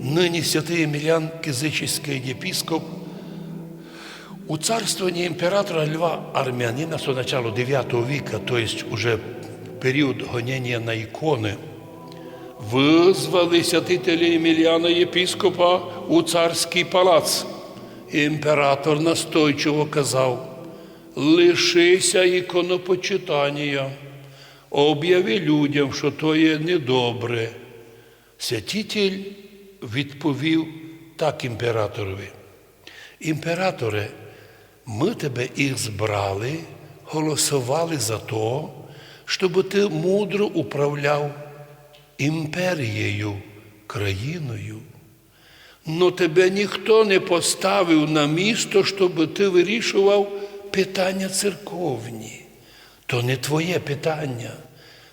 ныне святый Емельян Кизыческий епископ, у царствовании императора Льва Армянина с начала IX века, то есть уже период гонения на иконы, визвали святителя Емельяна єпископа у царський палац. Імператор настойчиво казав, лишися іконопочитання, об'яви людям, що то є недобре. Святитель відповів так імператорові. Імператоре, ми тебе їх збрали, голосували за то, щоб ти мудро управляв імперією, країною. Но тебе ніхто не поставив на місто, щоб ти вирішував питання церковні. То не твоє питання.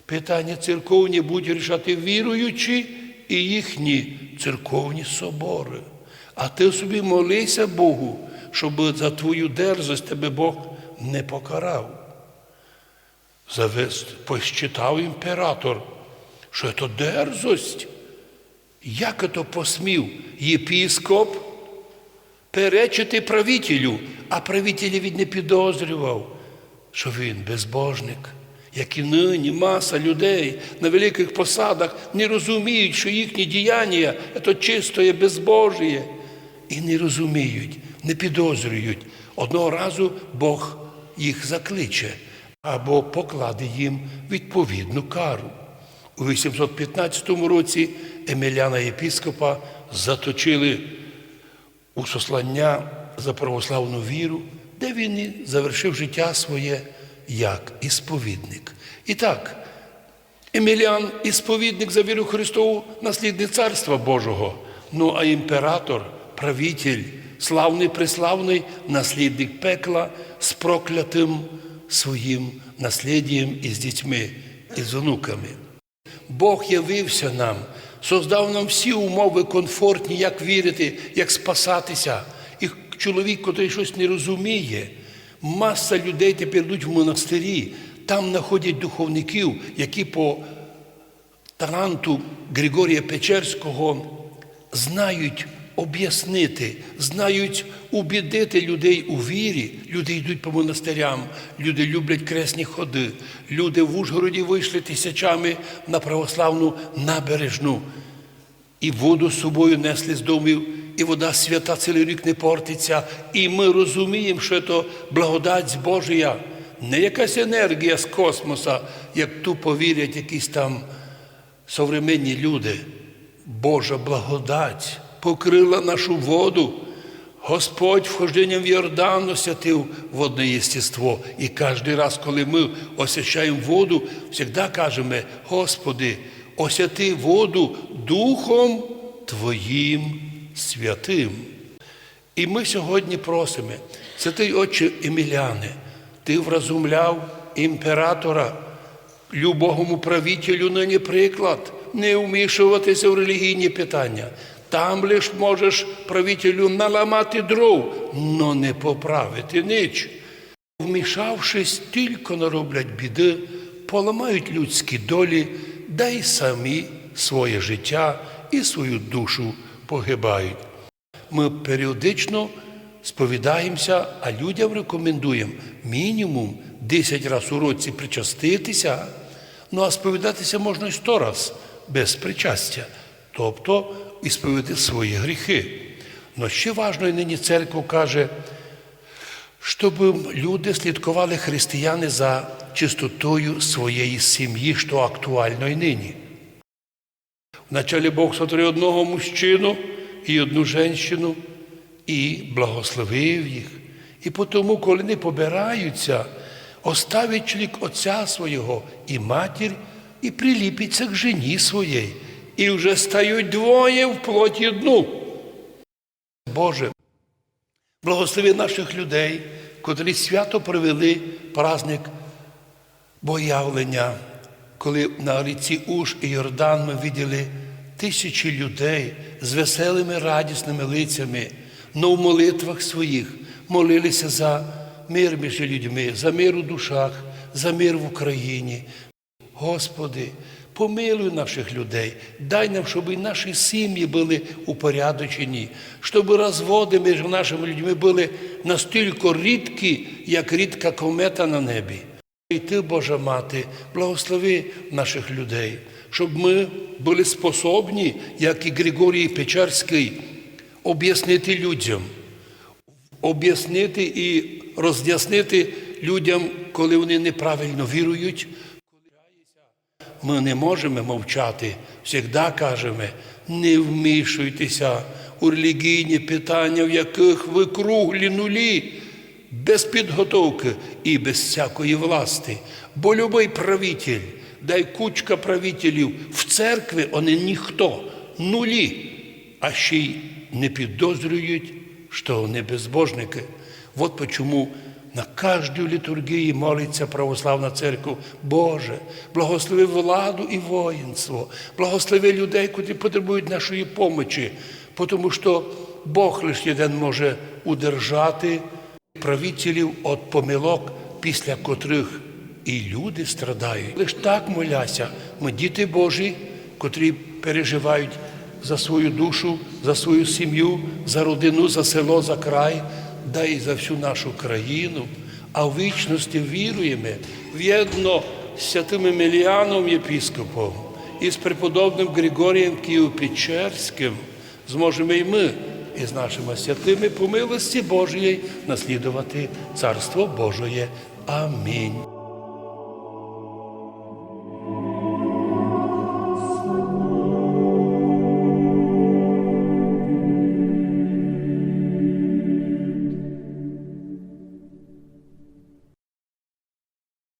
Питання церковні будуть рішати віруючі і їхні церковні собори. А ти собі молися Богу, щоб за твою дерзость тебе Бог не покарав. Завест посчитав імператор, що це дерзость. Як то посмів єпіскоп перечити правителю, а правитель від не підозрював, що він безбожник, як і нині маса людей на великих посадах не розуміють, що їхні діяння це чистое безбожіє. І не розуміють, не підозрюють. Одного разу Бог їх закличе або покладе їм відповідну кару. У 815 році Емельяна єпископа заточили у сослання за православну віру, де він і завершив життя своє як ісповідник. І так, Емельян ісповідник за віру Христову, наслідник Царства Божого. Ну а імператор, правитель, славний преславний, наслідник пекла з проклятим своїм насліддям і з дітьми, і з онуками. Бог явився нам, создав нам всі умови комфортні, як вірити, як спасатися. І чоловік, який щось не розуміє, маса людей тепер йдуть в монастирі, там знаходять духовників, які по таланту Григорія Печерського знають об'яснити, знають убідити людей у вірі. Люди йдуть по монастирям, люди люблять кресні ходи. Люди в Ужгороді вийшли тисячами на православну набережну. І воду з собою несли з домів, і вода свята цілий рік не портиться. І ми розуміємо, що це благодать Божія, не якась енергія з космоса, як тупо вірять якісь там современні люди. Божа благодать покрила нашу воду. Господь вхожденням в Йордан освятив водне єстество. І кожен раз, коли ми освящаємо воду, завжди кажемо, Господи, освяти воду Духом Твоїм святим. І ми сьогодні просимо, святий Отче Еміляне, ти вразумляв імператора, любому правителю нині приклад, не вмішуватися в релігійні питання. Там лиш можеш правителю наламати дров, но не поправити ніч. Вмішавшись, тільки нароблять біди, поламають людські долі, да й самі своє життя і свою душу погибають. Ми періодично сповідаємося, а людям рекомендуємо мінімум 10 разів у році причаститися, ну а сповідатися можна і 100 разів без причастя, тобто ісповідати свої гріхи. Но ще важливо, нині церква каже, щоб люди слідкували християни за чистотою своєї сім'ї, що актуально і нині. Вначалі Бог сотворив одного мужчину і одну жінку і благословив їх. І тому, коли вони побираються, оставить чоловік отця свого і матір, і приліпиться к жені своєї, і вже стають двоє в плоті одну. Боже, благослови наших людей, котрі свято провели праздник боявлення, коли на ріці Уж і Йордан ми виділи тисячі людей з веселими радісними лицями, но в молитвах своїх молилися за мир між людьми, за мир у душах, за мир в Україні. Господи, Помилуй наших людей, дай нам, щоб і наші сім'ї були упорядочені, щоб розводи між нашими людьми були настільки рідкі, як рідка комета на небі. І ти, Божа Мати, благослови наших людей, щоб ми були способні, як і Григорій Печерський, об'яснити людям, об'яснити і роз'яснити людям, коли вони неправильно вірують. Ми не можемо мовчати, завжди кажемо, не вмішуйтеся у релігійні питання, в яких ви круглі нулі, без підготовки і без всякої власти. Бо любий правитель, дай кучка правителів в церкві, вони ніхто, нулі, а ще й не підозрюють, що вони безбожники. От почому на кожній літургії молиться православна церква. Боже, благослови владу і воїнство, благослови людей, котрі потребують нашої помочі, тому що Бог лише один може удержати правителів від помилок, після котрих і люди страдають. Лиш так моляся, ми діти Божі, котрі переживають за свою душу, за свою сім'ю, за родину, за село, за край, да і за всю нашу країну. А в вічності віруємо в'єдно з святим Еміліаном єпіскопом і з преподобним Григорієм Києво-Печерським зможемо і ми із нашими святими по милості Божої наслідувати Царство Божоє. Амінь.